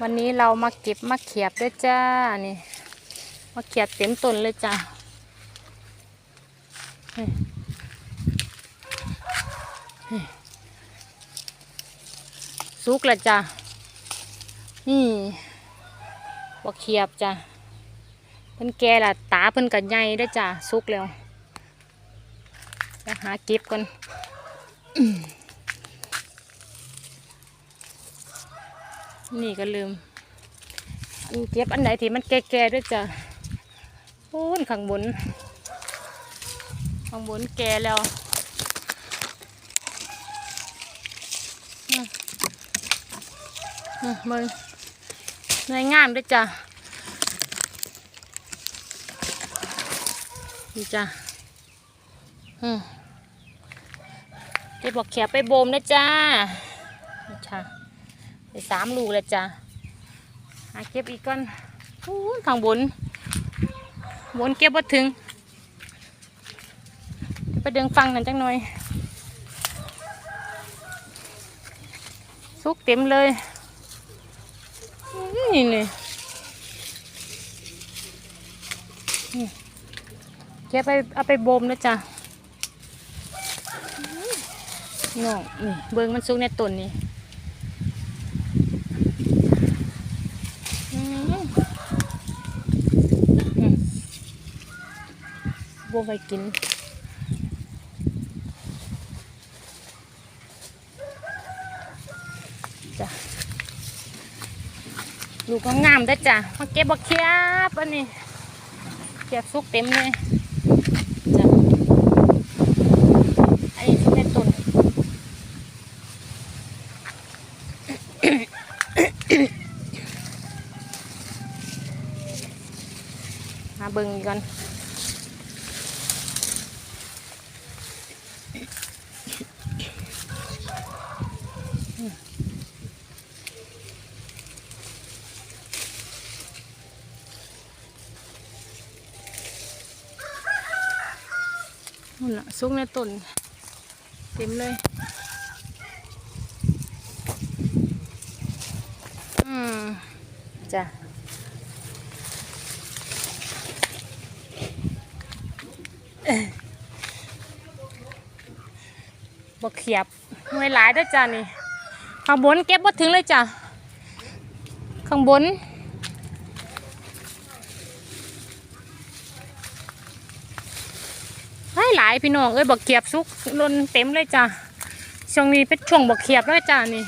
วันนี้เรามาเก็บมะเขียบด้วยจ้านี่มะเขียบเต็มต้นเลยจ้านี่นี่สุกแล้วจ้านี่มะเขียบจ้าเพิ่นแก่ละตาเพิ่นกัใหญ่ด้วยจ้าสุกแล้วไปหาเก็บกัน นี่ก็ลืมเก็บอันไหนที่มันแก่ๆด้วยจ้ะโอ้ยข้างบนข้างบนแก่แล้วมอืมมึงหน่วยงามด้วยจ้ะนี่จ้ะอืมเก็บบอกแขบไปโบมนะจ้าดีจ้ะ ไปสามลูกแล้วจ้ะหาเก็บอีกก่อนข้างบน บนเก็บบ่ถึง ไปเดินฟังนั่นจังหน่อยสุกเต็มเลย นี่นี่เก็บไปเอาไปบ่มนะจ้ะน้องนี่เบิ่งมันสุกในต้นนี่ อืมอืม บัวไปกินจ้ะลูกก็งามได้จ้ะมาเก็บบักเขียบอันนี้เขียบสุกเต็มเลย จ้ะอันนี้สุกในต้น มาเบิ่งก่อนนู่นน่ะซุกในต้นเต็มเลย อืมจ้ะ บกเขียบหน่วยหลายด้วยจ้านี่ข้างบนเก็บบ่ถึงเลยจ้ะข้างบนหลายหลายพี่น้องเอ้ยบกเขียบสุกลนเต็มเลยจ้ะช่วงนี้เป็นช่วงบกเขียบเลยจ้านี่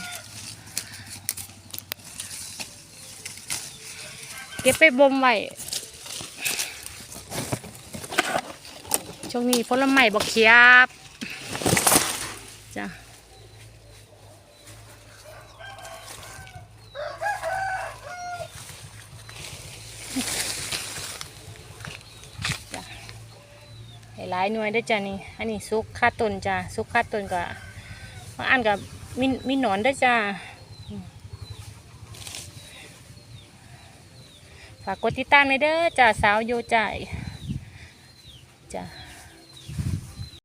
เก็บไปบ่มไว้ ช่วงนี้ผลไม้บกเขียบจ้ะหลายหน่วยได้จ้ะนี่ อันนี้ซุกค่าต้นจ้ะซุกค่าต้นก็บางอันกับมีมีหนอนได้จ้ะฝากกดติดตามเลยเด้อจ้ะสาวโยใจจ้ะ